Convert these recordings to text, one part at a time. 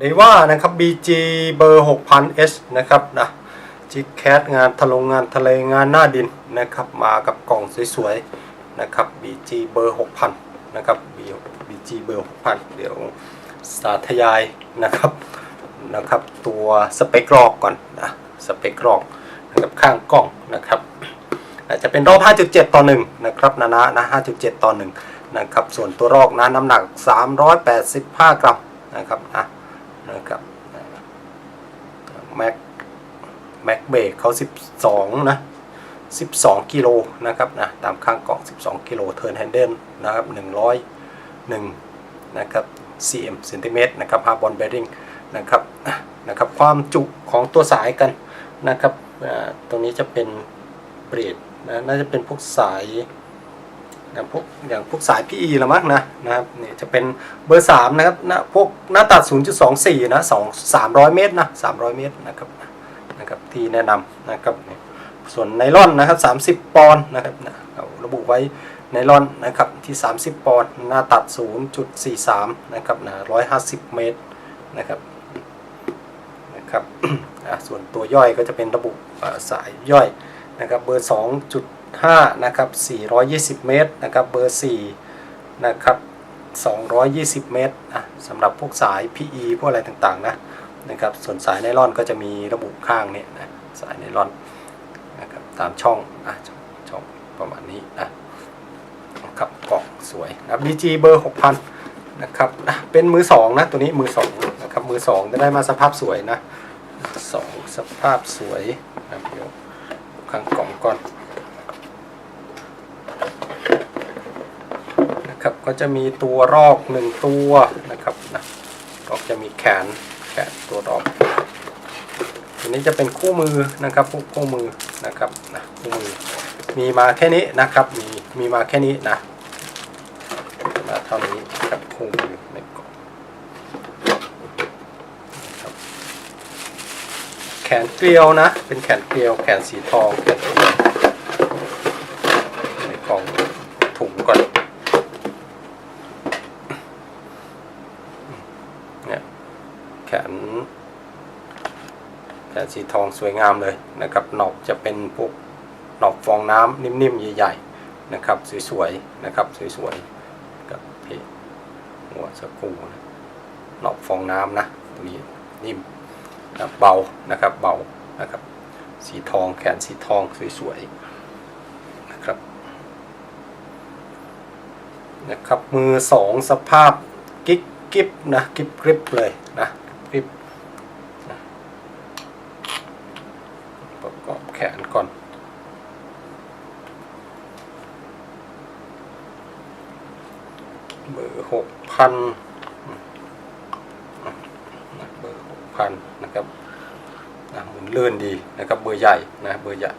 เดว่านะครับ BG เบอร์ 6000S นะครับนะจิกแคทงานทะลงงานทะเลงานหน้าดินนะครับ มากับกล่องสวยๆนะครับ BG เบอร์ 6000 นะครับ BG เบอร์ 6000 เดี๋ยวสาธยายนะครับนะครับ ตัวสเปครอกก่อนนะสเปครอกนะครับข้างกล่องนะครับอาจจะเป็นรอบ 5.7 ต่อ 1 นะครับนะนะนะ 5.7 ต่อ 1 นะครับ ส่วนตัวรอกนะน้ำหนัก 385 กรัมนะครับนะ นะครับแม็กแม็กเบรกเขา12 นะ 12 กิโลนะครับนะตามข้างกล่อง 12 กิโลเทิร์นแฮนเดิลนะครับ 101 นะครับ cm เซนติเมตรนะครับฮาร์บอนเบริงนะครับนะครับความจุของตัวสายกันนะครับตรงนี้จะเป็นเบรดนะน่าจะเป็นพวกสาย อย่างพวกอย่างพวกสาย PE ละมั้งนะนะครับเนี่ยจะเป็นเบอร์ 3 นะครับนะพวกหน้าตัด 0.24 นะ2 300 เมตรนะ 300 เมตรนะครับนะครับที่แนะนำนะครับส่วนไนลอนนะครับ 30 ปอนด์นะครับนะเราระบุไว้ไนลอนนะครับที่ 30 ปอนด์หน้าตัด 0.43 นะครับนะ150 เมตรนะครับนะครับอะส่วนตัวย่อยก็จะเป็นระบุสายย่อยนะครับเบอร์ 5นะครับ420 เมตรนะครับเบอร์4นะครับ220 เมตรอะสำหรับพวกสาย PE พวกอะไรต่างๆนะนะครับส่วนสายไนล่อนก็จะมีระบุข้างเนี่ยนะสายไนล่อนนะครับตามช่องอะช่ององประมาณนี้นะนะครับกล่องสวยนะ BG เบอร์ 6,000นะครับอะเป็นมือ2นะตัวนี้มือ2นะครับมือ2จะได้มาสภาพสวยนะสองสภาพสวยนะเดี๋ยวข้างกล่องก่อน นะครับก็จะมีตัวรอกหนึ่งตัวนะครับนะรอกจะมีแขนแขนตัวรอกทีนี้จะเป็นคู่มือนะครับพวกคู่มือนะครับนะคู่มือมีมาแค่นี้นะครับมีมีมาแค่นี้นะมาเท่านี้กับคู่มือในกล่องแขนเกลียวนะ เป็นแขนเกลียวแขนสีทองแขนกล่องถุงก่อน เนี่ยแขนแขน สีทองสวยงามเลยนะครับหนอบจะเป็นพวกหนอบฟองน้ำนิ่มๆใหญ่ๆนะครับสวยๆนะครับสวยๆกับเพหัวสกูนะหนอบฟองน้ำนะตัวนี้นิ่มนะเบานะครับเบานะครับสีทองแขนสีทองสวยๆนะครับนะครับมือสองสภาพกิ๊กกิ๊บนะกิ๊บกริบเลยนะกริบนะ ประกอบแขนก่อน เบอร์หกพันเบอร์หกพันนะครับนะหมุนเลื่อนดีนะครับเบอร์ใหญ่นะเบอร์ใหญ่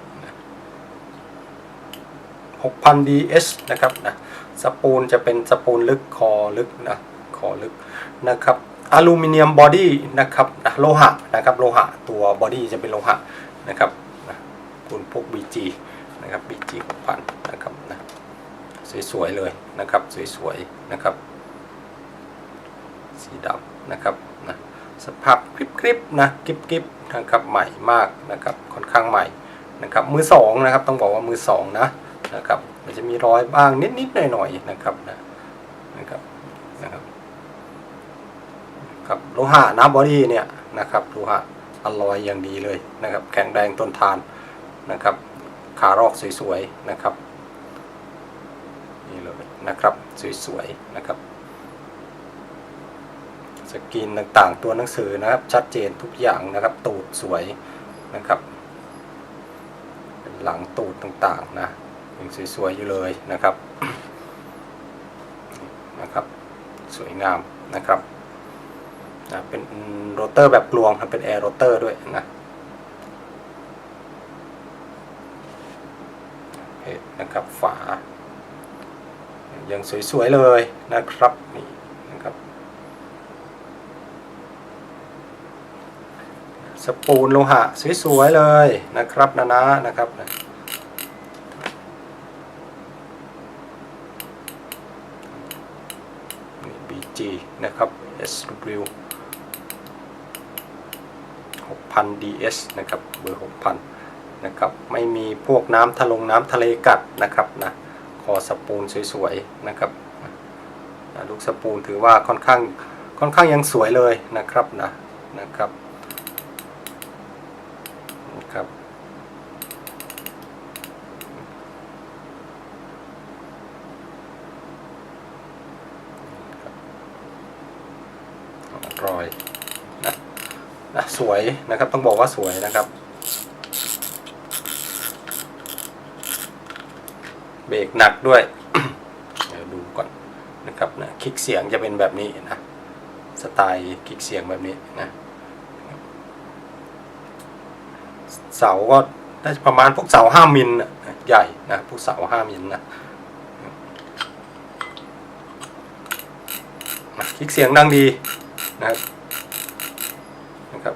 หกพัน DS นะครับนะสปูลจะเป็นสปูลลึกคอลึกนะคอลึกนะครับอลูมิเนียมบอดี้นะครับนะโลหะนะครับโลหะตัวบอดี้จะเป็นโลหะ นะครับนะคุณพวก BG นะครับ BG 6,000นะครับนะสวยๆเลยนะครับสวยๆนะครับ สีดำนะครับนะสภาพกริบๆนะกริบๆนะครับใหม่มากนะครับค่อนข้างใหม่นะครับมือสองนะครับต้องบอกว่ามือสองนะนะครับมันจะมีรอยบ้างนิดๆหน่อยๆนะครับนะนะครับนะครับครับโลหะนะบอดี้เนี่ยนะครับโลหะ อลลอยอย่างดีเลยนะครับ แข็งแรงต้นทานนะครับ ขารอกสวยๆนะครับนี่เลยนะครับสวยๆนะครับ สกรีนต่างๆ ตัวหนังสือนะครับ ชัดเจนทุกอย่างนะครับ ตูดสวยนะครับหลังตูดต่างๆนะยังสวยๆอยู่เลยนะครับนะครับ สวยงามนะครับ นะเป็นโรเตอร์แบบกลวงครับเป็นแอร์โรเตอร์ด้วยนะนะครับฝา ยังสวย ๆ เลยนะครับนี่นะครับ สปูนโลหะ สวย ๆ เลยนะครับนะนะนะครับนะนี่ BG นะครับ SW 6,000 DS นะครับเบอร์ 6,000 นะครับไม่มีพวกน้ำทะลงน้ำทะเลกัดนะครับนะคอสปูนสวยๆนะครับลูกสปูนถือว่าค่อนข้างค่อนข้างยังสวยเลยนะครับนะนะครับนะครับรอย สวยนะครับต้องบอกว่าสวยนะครับ เบรกหนักด้วยเดี๋ยวดูก่อนนะครับนะคลิกเสียงจะเป็นแบบนี้นะสไตล์คลิกเสียงแบบนี้นะเสาก็น่าจะประมาณพวกเสาห้ามิลน่ะใหญ่นะพวกเสาห้ามิลนะนะคลิกเสียงดังดีนะครับนะครับ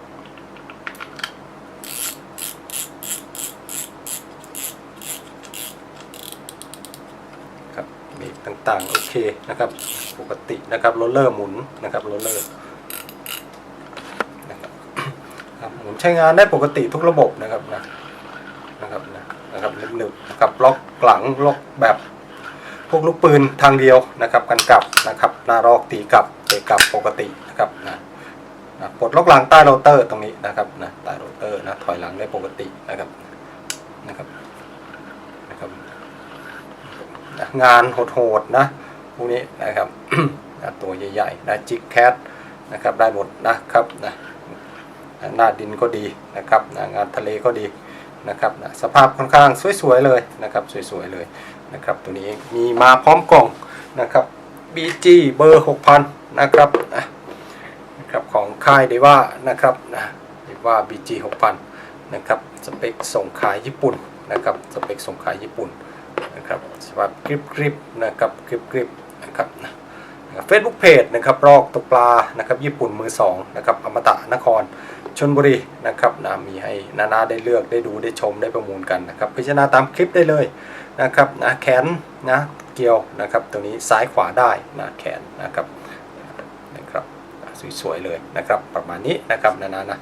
ครับ เบรกต่างๆ โอเคนะครับ ปกตินะครับโรลเลอร์หมุนนะครับโรลเลอร์นะครับหมุนใช้งานได้ปกติทุกระบบนะครับนะนะครับนะนะครับหนึบๆนะครับล็อกหลังล็อกแบบพวกลูกปืนทางเดียวนะครับ กันกลับนะครับหน้ารอกตีกลับเตะกลับปกตินะครับนะนะปลดล็อกหลังใต้โรเตอร์ตรงนี้นะครับนะใต้โรเตอร์นะถอยหลังได้ปกตินะครับนะครับนะ งานโหดๆนะพวกนี้นะครับตัวใหญ่ๆนะจิกแคทนะครับได้หมดนะครับนะหน้าดินก็ดีนะครับนะงานทะเลก็ดีนะครับนะสภาพค่อนข้างสวยๆเลยนะครับสวยๆเลยนะครับตัวนี้มีมาพร้อมกล่องนะครับ BG เบอร์ 6,000 นะครับนะนะครับของค่ายเดว่านะครับนะเดว่า BG 6,000 นะครับสเปคส่งขายญี่ปุ่นนะครับสเปคส่งขายญี่ปุ่น นะครับสภาพกริบกริบนะครับกริบกริบนะครับเฟซบุ๊กเพจนะครับรอกตกปลานะครับญี่ปุ่นมือสองนะครับอมตะนครชนบุรีนะครับนะมีให้นานาได้เลือกได้ดูได้ชมได้ประมูลกันนะครับพิจารณาตามคลิปได้เลยนะครับนะแขนนะเกี่ยวนะครับตัวนี้ซ้ายขวาได้นะแขนนะครับนะครับสวยๆเลยนะครับประมาณนี้นะครับนานานะ